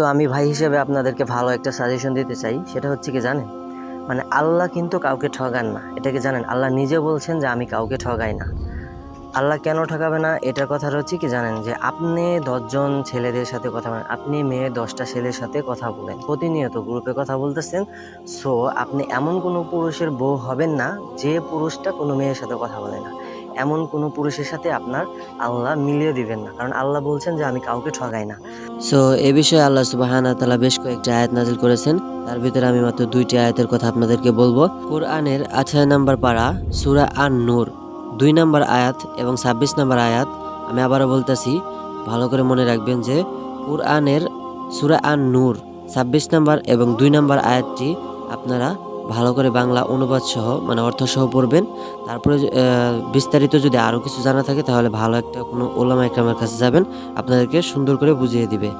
তো আমি ভাই হিসেবে আপনাদেরকে ভালো একটা সাজেশন দিতে চাই, সেটা হচ্ছে কি জানেন? মানে আল্লাহ কিন্তু কাউকে ঠগান না। এটা কি জানেন, আল্লাহ নিজে বলছেন যে আমি কাউকে ঠগাই না। আল্লাহ কেন ঠকাবে না? এটার কথা হচ্ছে কি জানেন যে আপনি দশজন ছেলেদের সাথে কথা বলেন, আপনি মেয়ে দশটা ছেলের সাথে কথা বলেন, প্রতিনিয়ত গ্রুপে কথা বলতেছেন। সো আপনি এমন কোনো পুরুষের বউ হবেন না যে পুরুষটা কোনো মেয়ের সাথে কথা বলে না। এমন কোনো পুরুষের সাথে আপনার আল্লাহ মিলিয়ে দিবেন না। কারণ আল্লাহ বলছেন যে, আমি কাউকে ঠগাই না। সো এ বিষয়ে আল্লাহ সুবাহানা তালা বেশ কয়েকটি আয়াত নাজিল করেছেন। তার ভিতরে আমি মাত্র দুইটি আয়াতের কথা আপনাদেরকে বলব। কোরআনের আঠারো নম্বর পাড়া সুরা আন নূর দুই নম্বর আয়াত এবং ছাব্বিশ নম্বর আয়াত আমি আবারও বলতেছি, ভালো করে মনে রাখবেন যে, কোরআনের সুরা আন নূর ছাব্বিশ নম্বর এবং দুই নম্বর আয়াতটি আপনারা ভালো করে বাংলা অনুবাদ সহ মানে অর্থ সহ পড়বেন। তারপরে বিস্তারিত যদি আরও কিছু জানা থাকে, তাহলে ভালো একটা কোনো ওলামা একরামের কাছে যাবেন। আপনাদেরকে সুন্দর করে বুঝিয়ে দিবে।